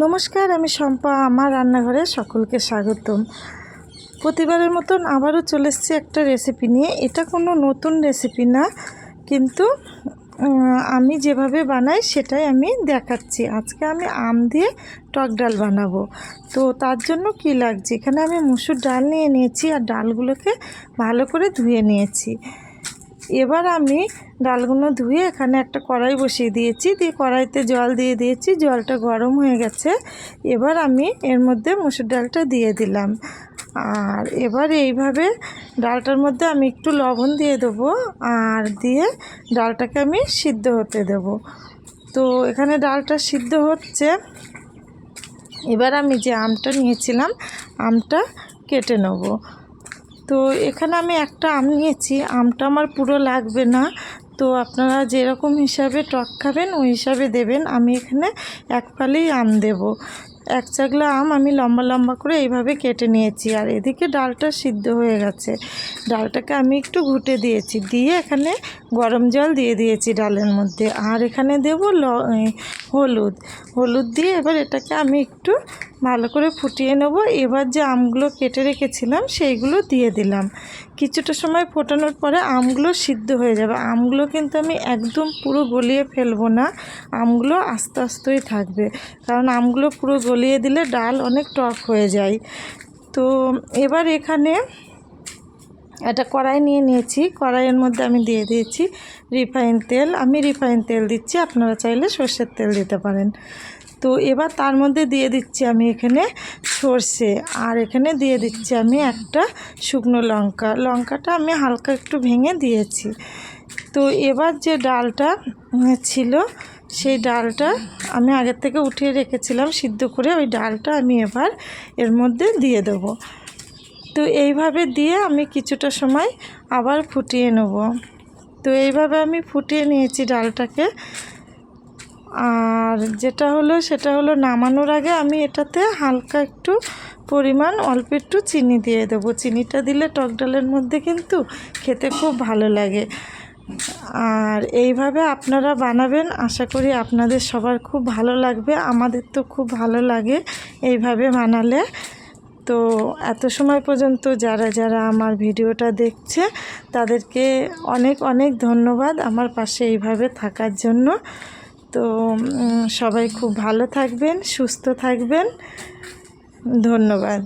নমস্কার, আমি শম্পা। আমার রান্নাঘরে সকলকে স্বাগতম। প্রতিবারের মতন আবারও চলে এসেছি একটা রেসিপি নিয়ে। এটা কোনো নতুন রেসিপি না, কিন্তু আমি যেভাবে বানাই সেটাই আমি দেখাচ্ছি। আজকে আমি আম দিয়ে টক ডাল বানাবো। তো তার জন্য কি লাগছে? এখানে আমি মুসুর ডাল নিয়ে নিয়েছি আর ডালগুলোকে ভালো করে ধুয়ে নিয়েছি। এবার আমি ডালগুলো ধুয়ে এখানে একটা কড়াই বসিয়ে দিয়েছি। দিয়ে কড়াইতে জল দিয়ে দিয়েছি, জলটা গরম হয়ে গেছে। এবার আমি এর মধ্যে মুসুর ডালটা দিয়ে দিলাম। আর এবার এইভাবে ডালটার মধ্যে আমি একটু লবণ দিয়ে দেবো আর দিয়ে ডালটাকে আমি সিদ্ধ হতে দেব। তো এখানে ডালটা সিদ্ধ হচ্ছে। এবার আমি যে আমটা নিয়েছিলাম, আমটা কেটে নেব। তো এখানে আমি একটা আম নিয়েছি। আমটা আমার পুরো লাগবে না। তো আপনারা যেরকম হিসাবে টক খাবেন, ওই হিসাবে দেবেন। আমি এখানে এক ফালি আম দেব। এক চাগলা আম আমি লম্বা লম্বা করে এইভাবে কেটে নিয়েছি। আর এদিকে ডালটা সিদ্ধ হয়ে গেছে। ডালটাকে আমি একটু ঘুটে দিয়েছি। দিয়ে এখানে গরম জল দিয়ে দিয়েছি ডালের মধ্যে। আর এখানে দেব হলুদ। হলুদ দিয়ে এবার এটাকে আমি একটু ভালো করে ফুটিয়ে নেব। এবার যে আমগুলো কেটে রেখেছিলাম, সেইগুলো দিয়ে দিলাম। কিছুটা সময় ফোটানোর পরে আমগুলো সিদ্ধ হয়ে যাবে। আমগুলো কিন্তু আমি একদম পুরো গলিয়ে ফেলব না। আমগুলো আস্তে আস্তেই থাকবে। কারণ আমগুলো পুরো গলিয়ে দিলে ডাল অনেক টক হয়ে যায়। তো এবার এখানে একটা কড়াই নিয়ে নিয়েছি। কড়াইয়ের মধ্যে আমি দিয়ে দিয়েছি রিফাইন তেল। আমি রিফাইন তেল দিচ্ছি, আপনারা চাইলে সর্ষের তেল দিতে পারেন। তো এবার তার মধ্যে দিয়ে দিচ্ছি আমি এখানে সর্ষে, আর এখানে দিয়ে দিচ্ছি আমি একটা শুকনো লঙ্কা। লঙ্কাটা আমি হালকা একটু ভেঙে দিয়েছি। তো এবার যে ডালটা ছিল, সেই ডালটা আমি আগের থেকে উঠিয়ে রেখেছিলাম সিদ্ধ করে। ওই ডালটা আমি এবার এর মধ্যে দিয়ে দেবো। তো এইভাবে দিয়ে আমি কিছুটা সময় আবার ফুটিয়ে নেব। তো এইভাবে আমি ফুটিয়ে নিয়েছি ডালটাকে। আর যেটা হলো সেটা হলো নামানোর আগে আমি এটাতে হালকা একটু পরিমাণ অল্প একটু চিনি দিয়ে দেবো। চিনিটা দিলে টক ডালের মধ্যে কিন্তু খেতে খুব ভালো লাগে। আর এইভাবে আপনারা বানাবেন, আশা করি আপনাদের সবার খুব ভালো লাগবে। আমাদের তো খুব ভালো লাগে এইভাবে বানালে। তো এত সময় পর্যন্ত যারা যারা আমার ভিডিওটা দেখছে, তাদেরকে অনেক অনেক ধন্যবাদ আমার পাশে এইভাবে থাকার জন্য। তো সবাই খুব ভালো থাকবেন, সুস্থ থাকবেন। ধন্যবাদ।